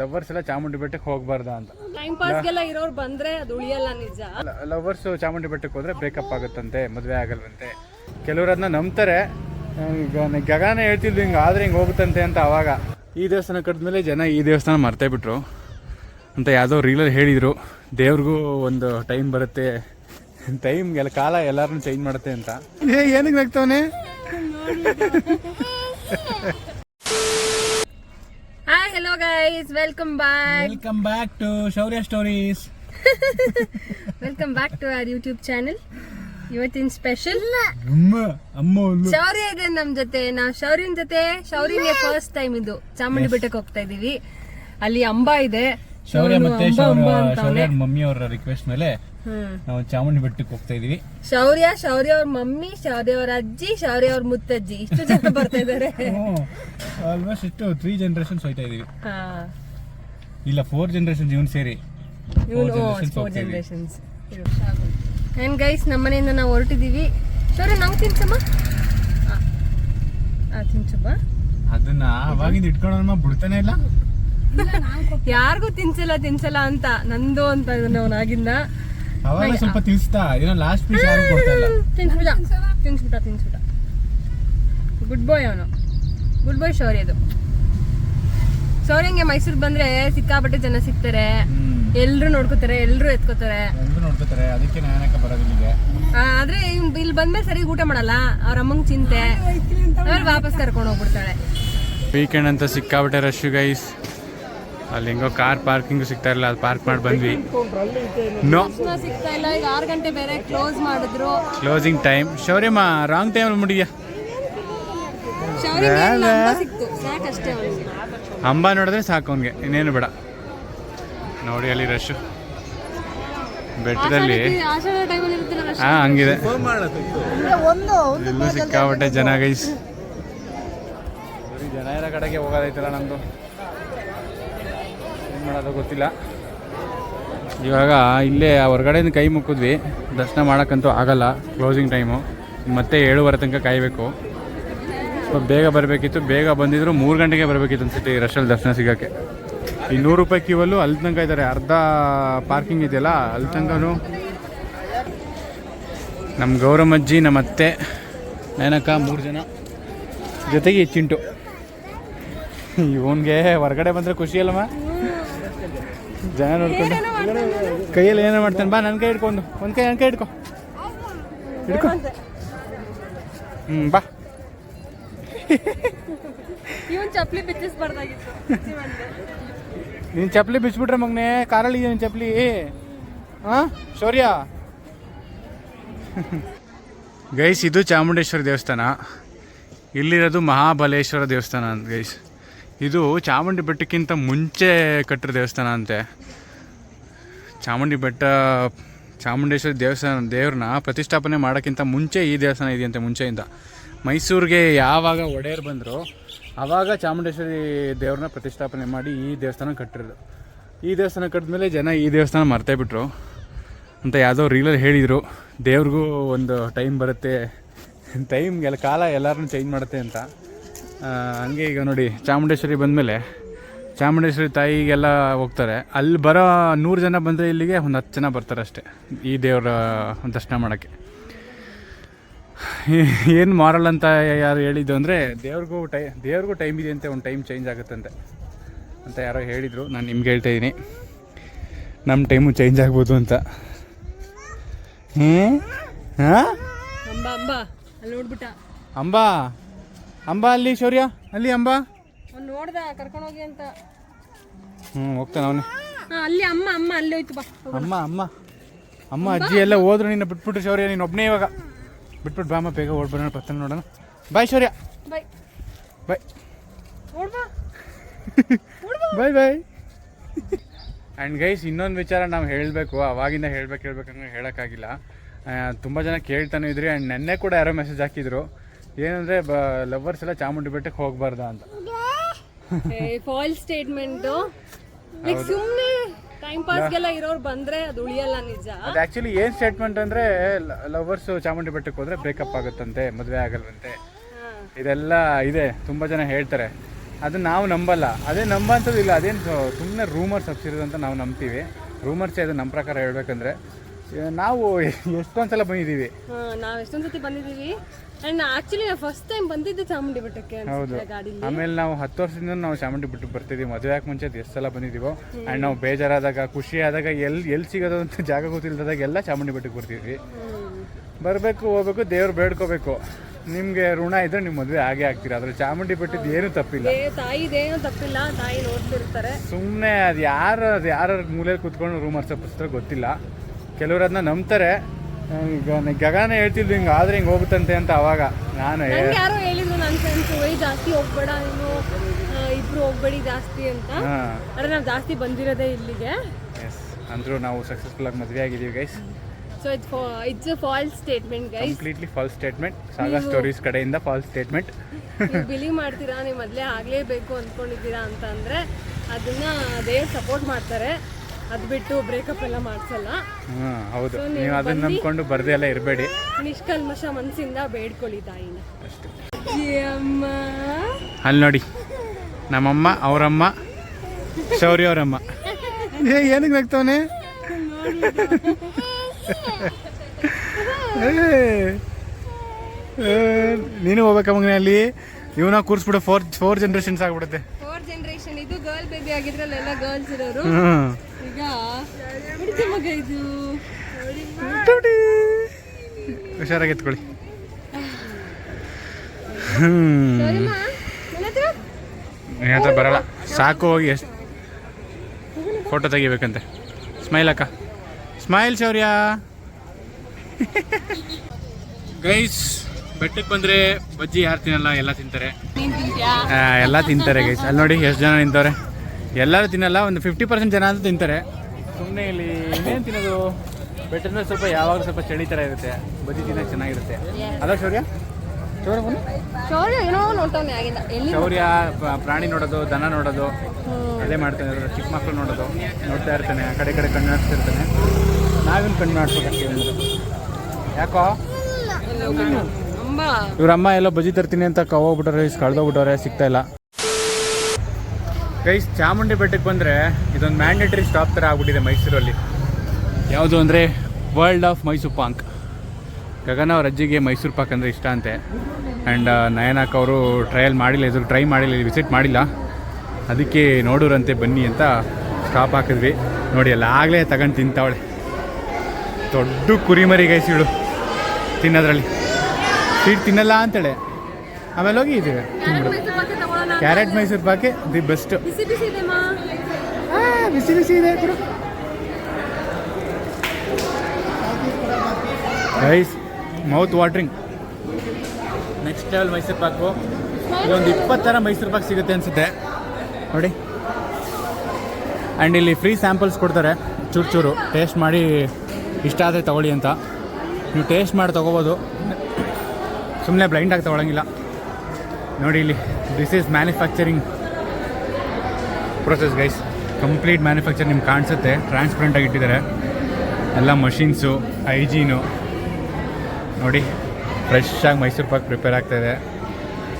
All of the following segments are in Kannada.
ಲವರ್ಸ್ ಎಲ್ಲ ಚಾಮುಂಡಿ ಬೆಟ್ಟಕ್ಕೆ ಹೋಗ್ಬಾರ್ದ ಅಂತ. ಟೈಮ್ ಪಾಸ್ಗೆಲ್ಲ ಇರೋರು ಬಂದ್ರೆ ಅದು ಉಳಿಯಲ್ಲ ನಿಜ. ಲವರ್ಸ್ ಚಾಮುಂಡಿ ಬೆಟ್ಟಕ್ಕೆ ಹೋದ್ರೆ ಬ್ರೇಕಪ್ ಆಗುತ್ತಂತೆ ಮದುವೆ ಆಗಲ್ವಂತೆ. ಕೆಲವರು ಅದನ್ನ ನಂಬ್ತಾರೆ ಈಗ ಗಗನ ಹೇಳ್ತಿದ್ವಿ ಹಿಂಗೆ ಆದ್ರೆ ಹಿಂಗೆ ಹೋಗುತ್ತಂತೆ ಅಂತ ಅವಾಗ. ಈ ದೇವಸ್ಥಾನ ಕಟ್ಟಿದ್ಮೇಲೆ ಜನ ಈ ದೇವಸ್ಥಾನ ಮರ್ತೇ ಬಿಟ್ರು. ಅಂತ ಯಾವುದೋ ರೀಲಲ್ಲಿ ಹೇಳಿದರು. ದೇವ್ರಿಗೂ ಒಂದು ಟೈಮ್ ಬರುತ್ತೆ. ಟೈಮ್ ಎಲ್ಲ ಕಾಲ ಎಲ್ಲರನ್ನೂ ಚೇಂಜ್ ಮಾಡುತ್ತೆ ಅಂತ. ಏ ಏನಕ್ಕೆ ನಗ್ತವನೆ? Guys welcome back welcome back to Shourya stories welcome back to our YouTube channel ಇವತ್ತಿನ ಸ್ಪೆಷಲ್ ಅಮ್ಮ ಅಮ್ಮ ಶೌರ್ಯ ಇದೆ ನಮ್ ಜೊತೆ. ನಾವ್ ಶೌರ್ಯನ್ ಜೊತೆ ಶೌರ್ಯಗೆ ಫಸ್ಟ್ ಟೈಮ್ ಇದು ಚಾಮುಂಡಿ ಬೆಟ್ಟಕ್ಕೆ ಹೋಗ್ತಾ ಇದೀವಿ. ಅಲ್ಲಿ ಅಂಬಾ ಇದೆ. ಶೌರ್ಯ ಮತ್ತೆ ಶೌರ್ಯ ಮಮ್ಮಿ ಅವರ ರಿಕ್ವೆಸ್ಟ್ ಮೇಲೆ ನಾವು ಚಾಮುಂಡಿ ಬೆಟ್ಟಕ್ಕೆ ಹೋಗ್ತಾ ಇದೀವಿ. ಶೌರ್ಯ ಶೌರ್ಯ ಅವ್ರ ಮಮ್ಮಿ ಶೌರ್ಯ ಅವ್ರ ಅಜ್ಜಿ ಶೌರ್ಯ ಅವ್ರ ಮುತ್ತಜ್ಜಿ. ಇಷ್ಟು ಜನ ಬರ್ತಾ ಇದಾರೆ ಆಲ್ಮೋಸ್ಟ್ ಇಷ್ಟು ತ್ರೀ ಜನರೇಷನ್ಸ್ ಹೋಯ್ತಾ ಇದೀವಿ. ಇಲ್ಲ ಫೋರ್ ಜನರೇಷನ್ ಇವನ್ ಸೇರಿ. ಫೋರ್ ಜನರೇಷನ್ಸ್ ಅಂಡ್ ಗೈಸ್ ನಮ್ಮನೆಯಿಂದ ನಾವು ಹೊರಟಿದೀವಿ ಶೌರ್ಯ ನಾವು ತಿನ್ಸಮ್ಮ? ಆ ತಿನ್ಸಮ್ಮ ಅದನ್ನ ಅವಾಗಿಂದ ಇಟ್ಕೊಳ್ಳೋಣ ಬಿಡ್ತಾನೆ ಇಲ್ಲ? ಯಾರಿಗೂ ತಿನ್ಸಲ್ಲ ತಿನ್ಸಲ್ಲ ಅಂತ ನಂದು ಅಂತ ಅವನಾಗಿಂದ ಅವಾಗ ಸ್ವಲ್ಪ ತಿನ್ಸ್ತಾ ಏನೋ ಲಾಸ್ಟ್ ಪೀಸ್ ಯಾರು ಕೊಡ್ತಾ ಇಲ್ಲ? ತಿನ್ಸ್ಬಿಟ ತಿನ್ಸ್ಬಿಟ ತಿನ್ಸ್ಬಿಟ ಗುಡ್ ಬಾಯ್ ಅವನು. ಗುಡ್ ಬಾಯ್ ಶೌರ್ಯದು ಶೌರ್ಯಂಗೆ ಮೈಸೂರು ಬಂದ್ರೆ ಸಿಕ್ಕಾಪಟ್ಟೆ ಜನ ಸಿಗ್ತಾರೆ. ಎಲ್ರು ನೋಡ್ಕೋತಾರೆ ಎಲ್ರು ಎತ್ಕೋತಾರೆ. ಎಲ್ರು ನೋಡ್ಕೊತಾರೆ ಅದಕ್ಕೆ ನಾನಕ ಬರೋದು ಇಲ್ಲಿಗೆ? ಆ, ಆದ್ರೆ ಇವ್ನ್ ಇಲ್ಲಿ ಬಂದ್ಮೇಲೆ ಸರಿ ಊಟ ಮಾಡಲ್ಲ ಅವ್ರ ಅಮ್ಮಂಗ್ ಚಿಂತೆ. ಅವ್ರು ವಾಪಸ್ ಕರ್ಕೊಂಡು ಹೋಗ್ಬಿಡ್ತಾಳೆ. ವೀಕೆಂಡ್ ಅಂತ ಸಿಕ್ಕಾಪಟ್ಟೆ ರಶ್ ಗೈಸ್ ಅಲ್ಲಿ ಹೆಂಗೋ ಕಾರ್ ಪಾರ್ಕಿಂಗ್ ಸಿಗ್ತಾ ಇರಲಿಲ್ಲ ಅದು ಪಾರ್ಕ್ ಮಾಡಿ ಬಂದ್ವಿ. ನೋ. ಸಿಗ್ತಾ ಇಲ್ಲ ಈಗ ಆರು ಗಂಟೆ ಬೇರೆ ಕ್ಲೋಸ್ ಮಾಡಿದ್ರು. ಕ್ಲೋಸಿಂಗ್ ಟೈಮ್ ಶೌರ್ಯಮ್ಮ ರಾಂಗ್ ಟೈಮ್ ಮುಡಿಯ ಶೌರ್ಯಂಗೆ ಏನಿಲ್ಲ, ಅಂಬ ನೋಡಿದ್ರೆ ಸಾಕು ಅವನಿಗೆ. ಇನ್ನೇನು ಬೇಡ. ನೋಡಿ ಅಲ್ಲಿ ರಶ್ ಬೆಟ್ಟದಲ್ಲಿ. ಟೈಮಲ್ಲಿ ಹಾ ಹಂಗಿದೆ. ಇಲ್ಲೂ ಸಿಕ್ಕಾಪಟ್ಟೆ ಜನ ಗೈಸ್ ಜನ ಇರೋ ಕಡೆಗೆ ಹೋಗೋದೈತಲ್ಲ ನಮ್ದು. ಮಾಡೋದು ಗೊತ್ತಿಲ್ಲ. ಇವಾಗ ಇಲ್ಲೇ ಹೊರಗಡೆಯಿಂದ ಕೈ ಮುಕ್ಕಿದ್ವಿ. ದರ್ಶನ ಮಾಡೋಕ್ಕಂತೂ ಆಗಲ್ಲ ಕ್ಲೋಸಿಂಗ್ ಟೈಮು ಮತ್ತೆ ಏಳುವರೆ ತನಕ ಕಾಯಬೇಕು. ಸ್ವಲ್ಪ ಬೇಗ ಬರಬೇಕಿತ್ತು. ಬೇಗ ಬಂದಿದ್ರು ಮೂರು ಗಂಟೆಗೆ ಬರಬೇಕಿತ್ತು ಅನ್ಸುತ್ತೆ ಈ ರಶಲ್ಲಿ ದರ್ಶನ ಸಿಗೋಕ್ಕೆ. ಈ ನೂರು ರೂಪಾಯಿ ಕ್ಯೂವಲ್ಲೂ ಅಲ್ಲಿ ತನಕ ಇದ್ದಾರೆ. ಅರ್ಧ ಪಾರ್ಕಿಂಗ್ ಇದೆಯಲ್ಲ, ಅಲ್ಲಿ ತನಕನೂ. ನಮ್ಮ ಗೌರಮ್ಮಜ್ಜಿ, ನಮ್ಮ ಅತ್ತೆ ನೇನಕ್ಕ ಮೂರು ಜನ. ಜೊತೆಗೆ ಚಿಂಟು. ಇವನ್ಗೆ ಹೊರಗಡೆ ಬಂದರೆ ಖುಷಿ ಅಲ್ಲಮ್ಮ ಜನ ನೋಡ್ಕೊಂಡು ಕೈಯಲ್ಲಿ ಏನೋ ಮಾಡ್ತಾನೆ. ಬಾ ನನ್ನ ಕೈ ಹಿಡ್ಕೊಂಡು. ಒಂದು ಕೈ ನನ್ನ ಕೈ ಹಿಡ್ಕೊ. ಹಿಡ್ಕೊ. ಹ್ಞೂ ಬಾ. ಇವನ್ ಚಪ್ಲಿ ಬಿಚ್ಚಿಸ್ಬಾರ್ದಾಗಿತ್ತು. ನೀನು ಚಪ್ಪಲಿ ಬಿಚ್ಬಿಟ್ರೆ ಮಗನೇ ಕಾರಲ್ಲಿ ನಿನ್ನ ಚಪ್ಪಲಿ. ಹಾಂ ಶೌರ್ಯ. ಗೈಸ್ ಇದು ಚಾಮುಂಡೇಶ್ವರಿ ದೇವಸ್ಥಾನ. ಇಲ್ಲಿರೋದು ಮಹಾಬಲೇಶ್ವರ ದೇವಸ್ಥಾನ ಅಂತ ಗೈಸ್. ಇದು ಚಾಮುಂಡಿ ಬೆಟ್ಟಕ್ಕಿಂತ ಮುಂಚೆ ಕಟ್ಟಿರೋ ದೇವಸ್ಥಾನ ಅಂತೆ. ಚಾಮುಂಡಿ ಬೆಟ್ಟ, ಚಾಮುಂಡೇಶ್ವರಿ ದೇವಸ್ಥಾನ, ದೇವ್ರನ್ನ ಪ್ರತಿಷ್ಠಾಪನೆ ಮಾಡೋಕ್ಕಿಂತ ಮುಂಚೆ ಈ ದೇವಸ್ಥಾನ ಇದೆಯಂತೆ ಮುಂಚೆಯಿಂದ. ಮೈಸೂರಿಗೆ ಯಾವಾಗ ಒಡೆಯರ್ ಬಂದರು ಆವಾಗ ಚಾಮುಂಡೇಶ್ವರಿ ದೇವ್ರನ್ನ ಪ್ರತಿಷ್ಠಾಪನೆ ಮಾಡಿ ಈ ದೇವಸ್ಥಾನ ಕಟ್ಟಿರೋದು. ಈ ದೇವಸ್ಥಾನ ಕಟ್ಟಿದ್ಮೇಲೆ ಜನ ಈ ದೇವಸ್ಥಾನ ಮರ್ತೇ ಬಿಟ್ರು. ಅಂತ ಯಾವುದೋ ರೀಲಲ್ಲಿ ಹೇಳಿದರು. ದೇವ್ರಿಗೂ ಒಂದು ಟೈಮ್ ಬರುತ್ತೆ. ಟೈಮ್ ಎಲ್ಲ ಕಾಲ ಎಲ್ಲರನ್ನೂ ಚೇಂಜ್ ಮಾಡುತ್ತೆ ಅಂತ. ಹಂಗೆ ಈಗ ನೋಡಿ ಚಾಮುಂಡೇಶ್ವರಿ ಬಂದಮೇಲೆ ಚಾಮುಂಡೇಶ್ವರಿ ತಾಯಿಗೆಲ್ಲ ಹೋಗ್ತಾರೆ. ಅಲ್ಲಿ ಬರೋ ನೂರು ಜನ ಬಂದರೆ ಇಲ್ಲಿಗೆ ಒಂದು ಹತ್ತು ಜನ ಬರ್ತಾರೆ ಅಷ್ಟೇ ಈ ದೇವರ ದರ್ಶನ ಮಾಡೋಕ್ಕೆ. ಏನು ಮಾರಲ್ ಅಂತ ಯಾರು ಹೇಳಿದ್ದು ಅಂದರೆ ದೇವ್ರಿಗೂ ಟೈ ದೇವ್ರಿಗೂ ಟೈಮ್ ಇದೆ ಅಂತೆ ಒಂದು ಟೈಮ್ ಚೇಂಜ್ ಆಗುತ್ತಂತೆ ಅಂತ ಯಾರೋ ಹೇಳಿದರು. ನಾನು ನಿಮ್ಗೆ ಹೇಳ್ತಾ ಇದ್ದೀನಿ ನಮ್ಮ ಟೈಮು ಚೇಂಜ್ ಆಗ್ಬೋದು ಅಂತ. ಹ್ಞೂ ಹಾಂ? ಅಂಬ? ಅಂಬ ಅಲ್ಲಿ ಶೌರ್ಯ? ಅಲ್ಲಿ ಅಂಬಾ? ನೋಡ್ದ ಕರ್ಕೊಂಡು ಹೋಗಿ ಅಂತ. ಹ್ಞೂ ಹೋಗ್ತಾನೆ ಅವನೇ. ಅಲ್ಲಿ ಅಮ್ಮ ಅಮ್ಮ ಅಲ್ಲಿ ಹೋಯ್ತು ಬಾ ಅಮ್ಮ ಅಮ್ಮ. ಅಮ್ಮ ಅಜ್ಜಿ ಎಲ್ಲ ಹೋದ್ರು ನಿನ್ನ ಬಿಟ್ಬಿಟ್ಟು ಶೌರ್ಯ ನೀನು ಒಬ್ಬನೇ ಇವಾಗ. ಬಿಟ್ಬಿಟ್ಟು ಬಾಮ ಬೇಗ ಓಡ್ಬರೋಣ ಪತ್ತನ ನೋಡೋಣ. ಬಾಯ್ ಶೌರ್ಯ. ಬಾಯ್. ಬಾಯ್. ಬಾಯ್ ಬಾಯ್. ಆ್ಯಂಡ್ ಗೈಸ್ ಇನ್ನೊಂದು ವಿಚಾರ ನಾವು ಹೇಳಬೇಕು. ಅವಾಗಿಂದ ಹೇಳ್ಬೇಕು ಹೇಳ್ಬೇಕಂದ್ರೆ ಹೇಳೋಕ್ಕಾಗಿಲ್ಲ. ತುಂಬ ಜನ ಕೇಳ್ತಾನೆ ಇದ್ರಿ. ಆ್ಯಂಡ್ ನೆನ್ನೆ ಕೂಡ ಯಾರೋ ಮೆಸೇಜ್ ಹಾಕಿದ್ರು. ಏನಂದರೆ ಲವರ್ಸ್ ಎಲ್ಲ ಚಾಮುಂಡಿ ಬೆಟ್ಟಕ್ಕೆ ಹೋಗ್ಬಾರ್ದ ಅಂತ. ಫಾಲ್ ಸ್ಟೇಟ್ಮೆಂಟ್ ಸುಮ್ಮನೆ ಟೈಮ್ ಪಾಸ್ಗೆಲ್ಲ ಇರೋರು ಬಂದ್ರೆ ಅದು ಉಳಿಯಲ್ಲ ನಿಜ. ಅದು ಆಕ್ಚುಲಿ ಏನ್ ಸ್ಟೇಟ್ಮೆಂಟ್ ಅಂದ್ರೆ ಲವರ್ಸ್ ಚಾಮುಂಡಿ ಬೆಟ್ಟಕ್ಕೆ ಹೋದ್ರೆ ಬ್ರೇಕಪ್ ಆಗುತ್ತಂತೆ ಮದುವೆ ಆಗಲ್ವಂತೆ. ಇದೆಲ್ಲ ಇದೆ ತುಂಬಾ ಜನ ಹೇಳ್ತಾರೆ. ಅದು ನಾವು ನಂಬಲ್ಲ. ಅದೇ ನಂಬಂಥದ್ದು ಇಲ್ಲ ಅದೇನು ಸುಮ್ಮನೆ ರೂಮರ್ಸ್ ಹಬ್ಸಿರೋದಂತ ಅಂತ ನಾವು ನಂಬ್ತೀವಿ. ರೂಮರ್ಸ್ ಅದು ನಮ್ಮ ಪ್ರಕಾರ ಹೇಳ್ಬೇಕಂದ್ರೆ. ನಾವು ಎಷ್ಟೊಂದ್ಸಲ ಬಂದಿದೀವಿ ಬಂದಿದ್ದೀವಿ ನಾವ್ ಎಷ್ಟೊಂದ್ಸತಿ ಬಂದಿದ್ದೀವಿ? ಬಂದಿದೀವಿ ಅಂಡ್ ಆಕ್ಚುಲಿ ಫಸ್ಟ್ ಟೈಮ್ ಬಂದಿದ್ದು ಚಾಮುಂಡಿ ಬೆಟ್ಟಕ್ಕೆ ಹೌದು. ಆಮೇಲೆ ನಾವು ಹತ್ತು ವರ್ಷದಿಂದ ನಾವು ಚಾಮುಂಡಿ ಬೆಟ್ಟಕ್ಕೆ ಬರ್ತಿದ್ದೀವಿ ಮದುವೆ ಆಗಿ ಮುಂಚೆ ಎಷ್ಟು ಸಲ ಬಂದಿದ್ದೀವೋ ಆ್ಯಂಡ್ ನಾವು ಬೇಜಾರಾದಾಗ ಖುಷಿ ಆದಾಗ ಎಲ್ಲಿ ಎಲ್ಲಿ ಸಿಗೋದು ಅಂತ ಜಾಗ ಗೊತ್ತಿಲ್ಲದಾಗ ಎಲ್ಲ ಚಾಮುಂಡಿ ಬೆಟ್ಟಕ್ಕೆ ಬರ್ತಿದ್ವಿ. ಬರಬೇಕು ಹೋಗ್ಬೇಕು ದೇವ್ರು ಬೇಡ್ಕೋಬೇಕು. ನಿಮಗೆ ಋಣ ಇದ್ರೆ ನಿಮ್ಮ ಮದುವೆ ಆಗೇ ಆಗ್ತೀರಾ? ಅದ್ರ ಚಾಮುಂಡಿ ಬೆಟ್ಟದ್ದು ಏನು ತಪ್ಪಿಲ್ಲ. ತಾಯಿದೇನು ತಪ್ಪಿಲ್ಲ. ತಾಯಿ ನೋಡ್ತಿರ್ತಾರೆ. ಸುಮ್ಮನೆ ಅದು ಯಾರು ಅದು ಯಾರ ಮೂಲೆಯಲ್ಲಿ ಕೂತ್ಕೊಂಡು ರೂಮ್ ಪುಸ್ತಕ ಗೊತ್ತಿಲ್ಲ. ಕೆಲವರು ಅದನ್ನ ನಂಬ್ತಾರೆ. ಈಗ ಗಗನ ಹೇಳ್ತಿದ್ವಿ ಹಿಂಗೆ ಆದ್ರೆ ಹಿಂಗೆ ಹೋಗುತ್ತಂತೆ ಅಂತ ಅವಾಗ. ನಾನು. ಯಾರು ನಂಗೆ ಯಾರೋ ಹೇಳಿದ್ರು ನನ್ನ ಫ್ರೆಂಡ್ಸ್ ಏ ಜಾಸ್ತಿ ಹೋಗ್ಬೇಡ ನೀನು. ಆ, ಇಬ್ರು ಹೋಗ್ಬೇಡಿ ಜಾಸ್ತಿ ಅಂತ. ಹಾ. ಆದ್ರೆ ನಾವು ಜಾಸ್ತಿ ಬಂದಿರೋದೇ ಇಲ್ಲಿಗೆ. ಎಸ್ ಅಂದರೂ ನಾವು ಸಕ್ಸಸ್ಫುಲ್ ಆಗಿ ಮದುವೆ ಆಗಿದ್ದೀವಿ guys so it's it's a false statement guys completely false statement Sagar stories ಕಡೆಯಿಂದ ಫಾಲ್ಸ್ ಸ್ಟೇಟ್ಮೆಂಟ್ ನೀವು ಬಿಲೀವ್ ಮಾಡ್ತೀರಾ ನೀವು ಮೊದಲೇ ಆಗಲೇಬೇಕು ಅಂದ್ಕೊಂಡಿದ್ದೀರಾ ಅಂತ ಅಂದರೆ ಅದನ್ನ ದೇವ್ರು ಸಪೋರ್ಟ್ ಮಾಡ್ತಾರೆ. ಅದು ಬಿಟ್ಟು ಬ್ರೇಕಪ್ ಎಲ್ಲ ಮಾಡಿಸಲ್ಲ. ಹ್ಞೂ ಹೌದು. So, ನೀವು ನೀವು ಅದನ್ನ ಬನ್ನಿ. ನಂಬ್ಕೊಂಡು ಬರ್ದೇ ಎಲ್ಲ ಇರಬೇಡಿ. ನಿಷ್ಕಲ್ಮಶ ಮನಸ್ಸಿಂದ ಬೇಡ್ಕೊಳ್ಳಿ ತಾಯಿನ ಅಷ್ಟೇ. ಅಮ್ಮ ಅಲ್ಲಿ ನೋಡಿ ನಮ್ಮಮ್ಮ ಅವರಮ್ಮ ಶೌರ್ಯ ಅವರಮ್ಮ. ಏ ಏನಕ್ಕೆ ನಗ್ತವನೆ? ನೀನು ಹೋಗ್ಬೇಕ ಮಗನೇ ಅಲ್ಲಿ ಇವನ ಕೂರಿಸ್ಬಿಡು ಫೋರ್ ಫೋರ್ ಜನ್ರೇಷನ್ಸ್ ಆಗ್ಬಿಡುತ್ತೆ. ಫೋರ್ ಜನರೇಷನ್ ಇದು ಗರ್ಲ್ ಬೇಬಿ ಆಗಿದ್ರಲ್ಲೆಲ್ಲ ಗರ್ಲ್ಸ್ ಇರೋರು. ಹ್ಮ್. ಈಗ ಹುಡುಗ ಮಗ ಇದು. ಹುಷಾರಾಗಿ ಎತ್ಕೊಳ್ಳಿ ಹತ್ರ? ಬರಲ್ಲ. ಸಾಕು ಹೋಗಿ ಎಷ್ಟು ಫೋಟೋ ತೆಗಿಬೇಕಂತೆ. ಸ್ಮೈಲ್ ಅಕ್ಕ. ಸ್ಮೈಲ್ ಶೌರ್ಯ. ಗೈಸ್ ಬೆಟ್ಟಕ್ಕೆ ಬಂದರೆ ಬಜ್ಜಿ ಯಾರು ತಿನ್ನಲ್ಲ? ಎಲ್ಲ ತಿಂತಾರೆ. ಎಲ್ಲ ತಿಂತಾರೆ ಗೈಸ್ ಅಲ್ಲಿ ನೋಡಿ ಎಷ್ಟು ಜನ ನಿಂತವ್ರೆ. ಎಲ್ಲರೂ ತಿನ್ನಲ್ಲ ಒಂದು ಫಿಫ್ಟಿ ಪರ್ಸೆಂಟ್ ಜನ ಅಂತೂ ತಿಂತಾರೆ. ಸುಮ್ಮನೆ ಇಲ್ಲಿ ಇನ್ನೇನು ತಿನ್ನೋದು? ಬೆಟ್ಟದ ಸ್ವಲ್ಪ ಯಾವಾಗ ಸ್ವಲ್ಪ ಚಳಿ ಥರ ಇರುತ್ತೆ. ಬಜ್ಜಿ ತಿನ್ನೋಕೆ ಚೆನ್ನಾಗಿರುತ್ತೆ. ಅಲ್ಲ ಶೌರ್ಯ? ಶೌರ್ಯ ಬನ್ನಿ. ಶೌರ್ಯ ಏನೋ ನೋಡ್ತಾನೆ ಆಗಿಂದ. ಎಲ್ಲಿ ಶೌರ್ಯ ಪ- ಪ್ರಾಣಿ ನೋಡೋದು ದನ ನೋಡೋದು. ಅದೇ ಮಾಡ್ತಾನೆ ಇರೋದು. ಚಿಕ್ಕ ಮಕ್ಕಳು ನೋಡೋದು ನೋಡ್ತಾ ಇರ್ತಾನೆ ಆ ಕಡೆ ಈ ಕಡೆ ಕಣ್ಣು ಹಾಕ್ತಿರ್ತಾನೆ ನಾವೇನು ಕಣ್ಣು ಏನಿಲ್ಲ. ಯಾಕೋ? ಇವ್ರಮ್ಮ ಇವ್ರ ಅಮ್ಮ ಎಲ್ಲೋ ಬಜಿ ತರ್ತೀನಿ ಅಂತ ಹೋಗ್ಬಿಟ್ಟವ್ರೆ ಇಸ್ ಕಳ್ದೋಗ್ಬಿಟ್ಟವ್ರೆ ಸಿಗ್ತಾ ಇಲ್ಲ. ಗೈಸ್ ಚಾಮುಂಡಿ ಬೆಟ್ಟಕ್ಕೆ ಬಂದರೆ ಇದೊಂದು ಮ್ಯಾಂಡೇಟರಿ ಸ್ಟಾಪ್ ಥರ ಆಗ್ಬಿಟ್ಟಿದೆ ಮೈಸೂರಲ್ಲಿ. ಯಾವುದು ಅಂದರೆ ವರ್ಲ್ಡ್ ಆಫ್ ಮೈಸೂರು ಪಾಂಕ್ ಗಗನ ಅವ್ರ ಅಜ್ಜಿಗೆ ಮೈಸೂರು ಪಾಕ್ ಅಂದರೆ ಇಷ್ಟ ಅಂತೆ. ಆ್ಯಂಡ್ ನಯನಾಕ್ ಅವರು ಟ್ರಯಲ್ ಮಾಡಿಲ್ಲ ಇದ್ರ ಟ್ರೈ ಮಾಡಿಲ್ಲ ವಿಸಿಟ್ ಮಾಡಿಲ್ಲ. ಅದಕ್ಕೆ ನೋಡೋರಂತೆ ಬನ್ನಿ ಅಂತ ಸ್ಟಾಪ್ ಹಾಕಿದ್ವಿ. ನೋಡಿ ಅಲ್ಲ ಆಗಲೇ ತಗೊಂಡು ತಿಂತಾವಳೆ. ದೊಡ್ಡ ಕುರಿಮರಿ ಗೈಸಿಳು ತಿನ್ನೋದ್ರಲ್ಲಿ. ಸ್ವೀಟ್ ತಿನ್ನಲ್ಲ ಅಂತೇಳೆ. ಆಮೇಲೆ ಹೋಗಿ ಇದೆ ಕ್ಯಾರೆಟ್ ಮೈಸೂರು ಪಾಕೆ ದಿ ಬೆಸ್ಟ್. ಬಿಸಿ ಬಿಸಿ ಇದೆ ಮಾ. ಬಿಸಿ ಬಿಸಿ ಇದೆ ಕೊಡು rice mouth watering next level Mysore pak. ಇದೊಂದು ಇಪ್ಪತ್ತು ಥರ ಮೈಸೂರು ಪಾಕ್ ಸಿಗುತ್ತೆ ಅನಿಸುತ್ತೆ. ನೋಡಿ. ಆ್ಯಂಡ್ ಇಲ್ಲಿ ಫ್ರೀ ಸ್ಯಾಂಪಲ್ಸ್ ಕೊಡ್ತಾರೆ. ಚೂರು ಚೂರು. ಟೇಸ್ಟ್ ಮಾಡಿ ಇಷ್ಟ ಆದರೆ ತಗೊಳ್ಳಿ ಅಂತ. ನೀವು ಟೇಸ್ಟ್ ಮಾಡಿ ತೊಗೋಬೋದು. ಸುಮ್ಮನೆ ಬ್ಲೈಂಡಾಗಿ ತೊಗೊಳಂಗಿಲ್ಲ. ನೋಡಿ ಇಲ್ಲಿ this is manufacturing process guys complete manufacture ನಿಮ್ಗೆ ಕಾಣಿಸುತ್ತೆ. ಟ್ರಾನ್ಸ್ಪರೆಂಟಾಗಿ ಇಟ್ಟಿದ್ದಾರೆ. ಎಲ್ಲ ಮಷಿನ್ಸು ಹೈಜೀನು ನೋಡಿ ಫ್ರೆಶ್ ಆಗಿ ಮೈಸೂರು ಪಾಕ್ ಪ್ರಿಪೇರ್ ಆಗ್ತಾಯಿದೆ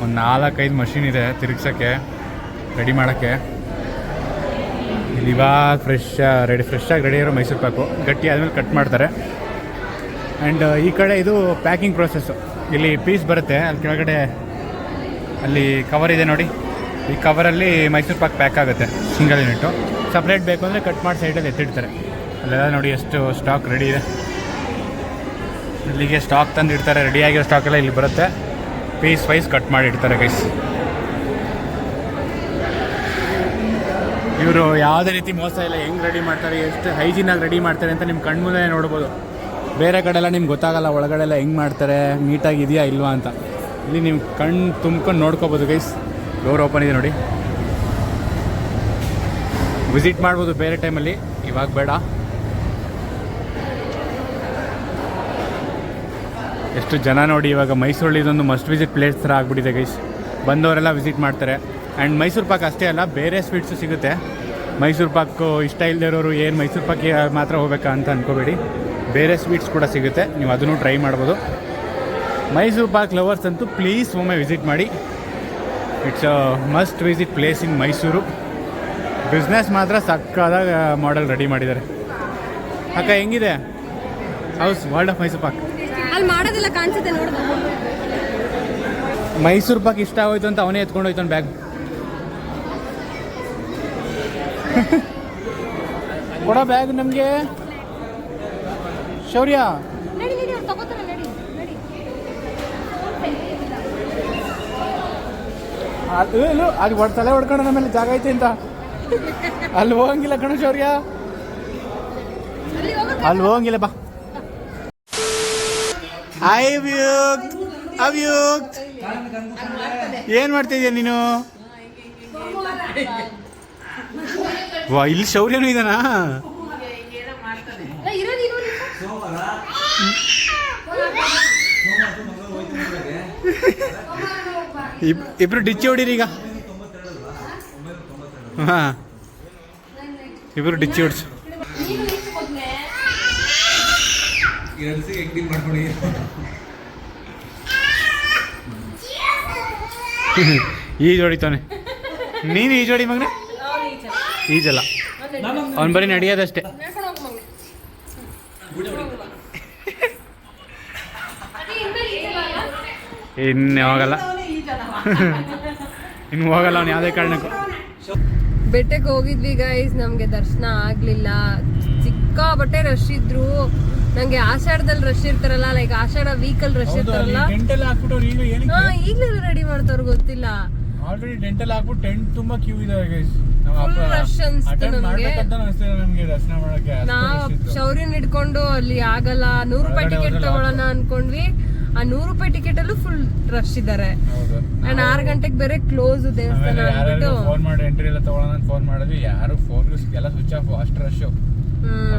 ಒಂದು ನಾಲ್ಕೈದು ಮಷಿನ್ ಇದೆ ತಿರುಗ್ಸೋಕ್ಕೆ ರೆಡಿ ಮಾಡೋಕ್ಕೆ. ಇಲ್ಲಿ ಇವಾಗ ಫ್ರೆಶ್ ರೆಡಿ ಫ್ರೆಶ್ ಆಗಿ ರೆಡಿ ಇರೋ ಮೈಸೂರು ಪಾಕು ಗಟ್ಟಿ ಆದಮೇಲೆ ಕಟ್ ಮಾಡ್ತಾರೆ. ಆ್ಯಂಡ್ ಈ ಕಡೆ ಇದು ಪ್ಯಾಕಿಂಗ್ ಪ್ರೊಸೆಸ್ಸು ಇಲ್ಲಿ ಪೀಸ್ ಬರುತ್ತೆ. ಅಲ್ಲಿ ಕೆಳಗಡೆ ಅಲ್ಲಿ ಕವರ್ ಇದೆ ನೋಡಿ. ಈ ಕವರಲ್ಲಿ ಮೈಸೂರು ಪಾಕ್ ಪ್ಯಾಕ್ ಆಗುತ್ತೆ ಸಿಂಗಲ್ ಯೂನಿಟು ಸಪ್ರೇಟ್ ಬೇಕು ಅಂದರೆ ಕಟ್ ಮಾಡಿ ಸೈಡಲ್ಲಿ ಎತ್ತಿಡ್ತಾರೆ. ಅಲ್ಲೆಲ್ಲ ನೋಡಿ ಎಷ್ಟು ಸ್ಟಾಕ್ ರೆಡಿ ಇದೆ. ಇಲ್ಲಿಗೆ ಸ್ಟಾಕ್ ತಂದು ಇಡ್ತಾರೆ ರೆಡಿಯಾಗಿರೋ ಸ್ಟಾಕ್ ಎಲ್ಲ ಇಲ್ಲಿ ಬರುತ್ತೆ. ಪೀಸ್ ವೈಸ್ ಕಟ್ ಮಾಡಿ ಇಡ್ತಾರೆ ಗೈಸ್ ಇವರು ಯಾವುದೇ ರೀತಿ ಮೋಸ ಇಲ್ಲ, ಹೆಂಗೆ ರೆಡಿ ಮಾಡ್ತಾರೆ, ಎಷ್ಟು ಹೈಜಿನಾಗಿ ರೆಡಿ ಮಾಡ್ತಾರೆ ಅಂತ ನಿಮ್ಮ ಕಣ್ಮುಂದೆ ನೋಡ್ಬೋದು. ಬೇರೆ ಕಡೆಲ್ಲ ನಿಮ್ಗೆ ಗೊತ್ತಾಗಲ್ಲ ಒಳಗಡೆ ಎಲ್ಲ ಹೆಂಗೆ ಮಾಡ್ತಾರೆ ನೀಟಾಗಿ ಇದೆಯಾ ಇಲ್ವಾ ಅಂತ. ಇಲ್ಲಿ ನೀವು ಕಣ್ಣು ತುಂಬ್ಕೊಂಡು ನೋಡ್ಕೋಬೋದು ಗೈಸ್ ಡೋರ್ ಓಪನ್ ಇದೆ ನೋಡಿ. ವಿಸಿಟ್ ಮಾಡ್ಬೋದು ಬೇರೆ ಟೈಮಲ್ಲಿ ಇವಾಗ ಬೇಡ. ಎಷ್ಟು ಜನ ನೋಡಿ ಇವಾಗ ಮೈಸೂರಲ್ಲಿ ಇದೊಂದು ಮಸ್ಟ್ ವಿಸಿಟ್ ಪ್ಲೇಸ್ ಥರ ಆಗಿಬಿಟ್ಟಿದೆ ಗೈಸ್ ಬಂದವರೆಲ್ಲ ವಿಸಿಟ್ ಮಾಡ್ತಾರೆ. ಆ್ಯಂಡ್ ಮೈಸೂರು ಪಾಕ್ ಅಷ್ಟೇ ಅಲ್ಲ, ಬೇರೆ ಸ್ವೀಟ್ಸು ಸಿಗುತ್ತೆ. ಮೈಸೂರು ಪಾಕು ಇಷ್ಟ ಇರೋರು ಏನು ಮೈಸೂರು ಪಾಕಿಗೆ ಮಾತ್ರ ಹೋಗ್ಬೇಕಾ ಅಂತ ಅಂದ್ಕೋಬೇಡಿ ಬೇರೆ ಸ್ವೀಟ್ಸ್ ಕೂಡ ಸಿಗುತ್ತೆ. ನೀವು ಅದನ್ನು ಟ್ರೈ ಮಾಡ್ಬೋದು. ಮೈಸೂರು ಪಾರ್ಕ್ ಲವರ್ಸ್ ಅಂತೂ ಪ್ಲೀಸ್ ಒಮ್ಮೆ ವಿಸಿಟ್ ಮಾಡಿ. It's a must visit place in Mysore. Business ಮಾತ್ರ ಸಕ್ಕದಾಗ ಮಾಡೆಲ್ ರೆಡಿ ಮಾಡಿದ್ದಾರೆ. ಅಕ್ಕ ಹೆಂಗಿದೆ? House world of Mysore pak ಅಲ್ಲಿ ಮಾಡೋದಿಲ್ಲ ಕಾಣಿಸುತ್ತೆ ನೋಡ್ದ ಮೈಸೂರು ಪಾಕ್ ಇಷ್ಟ ಆಗೋಯ್ತು ಅಂತ ಅವನೇ ಎತ್ಕೊಂಡು ಹೋಯ್ತಾನೆ ಬ್ಯಾಗ್ ಕೊಡೋ ಬ್ಯಾಗ್ ನಮಗೆ. ಶೌರ್ಯ ನಡಿ ನಡಿ ಅವ್ರು ತಗೋತಾರೆ ನಡಿ ನಡಿ ಅದು ಇಲ್ಲ, ಅಲ್ಲಿ ಒಡ್ ತಲೆ ಹೊಡ್ಕೊಂಡು ನಮ್ಮಲ್ಲಿ ಜಾಗ ಐತೆ ಅಂತ. ಅಲ್ಲಿ ಹೋಗಂಗಿಲ್ಲ ಗಣೇಶ್ ಶೌರ್ಯ. ಅಲ್ಲಿ ಹೋಗೋ ಅಲ್ಲಿ ಹೋಗಂಗಿಲ್ಲ ಬಾ. ಹಾಯ್ ಅಭಿಯುಕ್ತ್ ಅಭಿಯುಕ್ತ್ ಏನ್ ಮಾಡ್ತಿದ್ಯಾ ನೀನು? ವಾ ಇಲ್ಲಿ ಶೌರ್ಯನೂ ಇದನಾ? ಇಬ್- ಇಬ್ರು ಡಿಚ್ಚಿ ಹೊಡೀರಿ ಈಗ. ಹಾಂ. ಇಬ್ರು ಡಿಚ್ಚಿ ಹೊಡ್ಸು. ಈಜ್ ಹೊಡಿತಾನೆ ನೀನು ಈಜ್ ಹೊಡಿ ಮಗನೆ? ಈಜಲ್ಲ ಅವ್ನು ಬರೀ ನಡೆಯೋದಷ್ಟೇ. ಇನ್ನು ಹೋಗಲ್ಲ ಇನ್ನು ಹೋಗಲ್ಲ ಅವ್ನು ಯಾವುದೇ ಕಾರಣಕ್ಕೂ. ಬೆಟ್ಟಕ್ಕೆ ಹೋಗಿದ್ವಿ ಗೈಸ್ ನಮಗೆ ದರ್ಶನ ಆಗ್ಲಿಲ್ಲ. ಸಿಕ್ಕಾಬಟ್ಟೆ ರಶ್ ಇದ್ರು. ನಂಗೆ ಆಷಾಢದಲ್ಲಿ ರಶ್ ಇರ್ತಾರಲ್ಲ ಲೈಕ್ ಆಷಾಢ ವೀಕಲ್ ರಶ್ ಇರ್ತಾರಲ್ಲ. ಹಾ ಈಗ್ಲೆಲ್ಲ ರೆಡಿ ಮಾಡ್ತಾರ ಗೊತ್ತಿಲ್ಲ. ಆಲ್ರೆಡಿ ಡೆಂಟಲ್ ಹಾಕ್ಬಿಟ್ಟು ಟೆಂಟ್ ತುಂಬಾ ಕ್ಯೂ ಇದಾವೆ ಗೈಸ್ ನಾವು ಶೌರ್ಯನ್ ಹಿಡ್ಕೊಂಡು ಅಲ್ಲಿ ಆಗಲ್ಲ. ನೂರು ರೂಪಾಯಿ ಟಿಕೆಟ್ ತಗೊಳ್ಳೋಣ ಅನ್ಕೊಂಡ್ವಿ. ಆ ನೂರು ರೂಪಾಯಿ ಟಿಕೆಟ್ ಅಲ್ಲೂ ಫುಲ್ ರಶ್ ಇದ್ದಾರೆ. ಅಂಡ್ ಆರು ಗಂಟೆಗೆ ಬೇರೆ ಕ್ಲೋಸ್ ದೇವಸ್ಥಾನ ಅಂದ್ಬಿಟ್ಟು ಫೋನ್ ಮಾಡಿ ಎಂಟ್ರಿ ಎಲ್ಲ ತಗೊಳ್ಳೋಣ ಅಂತ ಫೋನ್ ಮಾಡಿದ್ವಿ. ಯಾರು ಫೋನ್ ಎಲ್ಲ ಸ್ವಿಚ್ ಆಫ್ ಅಷ್ಟು ರಶ್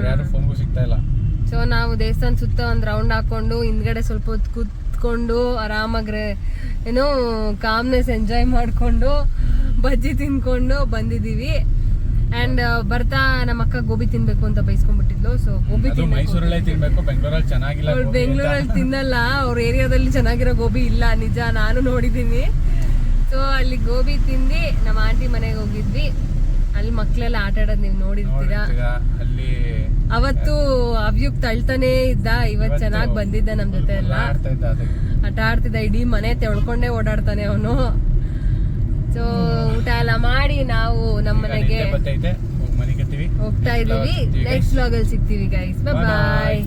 ಯಾರು ಫೋನ್ಗೂ ಸಿಗ್ತಾ ಇಲ್ಲ. ಸೊ ನಾವು ದೇವಸ್ಥಾನ ಸುತ್ತ ಒಂದು ರೌಂಡ್ ಹಾಕೊಂಡು ಹಿಂದ್ಗಡೆ ಸ್ವಲ್ಪ ಹೊತ್ತು ಕೂತ್ಕೊಂಡು ಆರಾಮಾಗ್ರೆ ಏನೋ ಕಾಮ್ನೆಸ್ ಎಂಜಾಯ್ ಮಾಡ್ಕೊಂಡು ಬಜ್ಜಿ ತಿನ್ಕೊಂಡು ಬಂದಿದೀವಿ ಅಂಡ್ ಬರ್ತಾ ನಮ್ಮ ಅಕ್ಕ ಗೋಬಿ ತಿನ್ಬೇಕು ಅಂತ ಬೈಸ್ಕೊಂಡ್ಬಿಟ್ಟಿದ್ಲು. ಸೊ ಗೋಬಿ ಮೈಸೂರಲ್ಲೇ ತಿನ್ಬೇಕು ಬೆಂಗಳೂರಲ್ಲಿ ಚೆನ್ನಾಗಿಲ್ಲ ಬೆಂಗಳೂರಲ್ಲಿ ತಿನ್ನಲ್ಲ ಅವ್ರ ಏರಿಯಾದಲ್ಲಿ ಚೆನ್ನಾಗಿರೋ ಗೋಬಿ ಇಲ್ಲ ನಿಜ ನಾನು ನೋಡಿದ್ದೀನಿ. ಸೊ ಅಲ್ಲಿ ಗೋಬಿ ತಿಂದು ನಮ್ಮ ಆಂಟಿ ಮನೆಗೆ ಹೋಗಿದ್ವಿ. ಅಲ್ಲಿ ಮಕ್ಳೆಲ್ಲ ಆಟ ಆಡೋದು ನೀವು ನೋಡಿರ್ತೀರಾ? ಅಲ್ಲಿ ಅವತ್ತು ಅಭಿಯುಕ್ತ ಅಳ್ತಾನೆ ಇದ್ದ ಇವತ್ ಚೆನ್ನಾಗಿ ಬಂದಿದ್ದ ನಮ್ ಜೊತೆ ಎಲ್ಲ. ಆಟ ಆಡ್ತಿದ್ದ ಇಡೀ ಮನೆ ತೆಳ್ಕೊಂಡೇ ಓಡಾಡ್ತಾನೆ ಅವನು. ಸೊ ಊಟ ಎಲ್ಲ ಮಾಡಿ ನಾವು ನಮ್ಮ ಮನೆಗೆ ಹೋಗ್ತಾ ಇದೀವಿ ನೆಕ್ಸ್ಟ್ ವ್ಲಾಗ್ ಅಲ್ಲಿ ಸಿಗ್ತೀವಿ ಗೈಸ್. ಬಾಯ್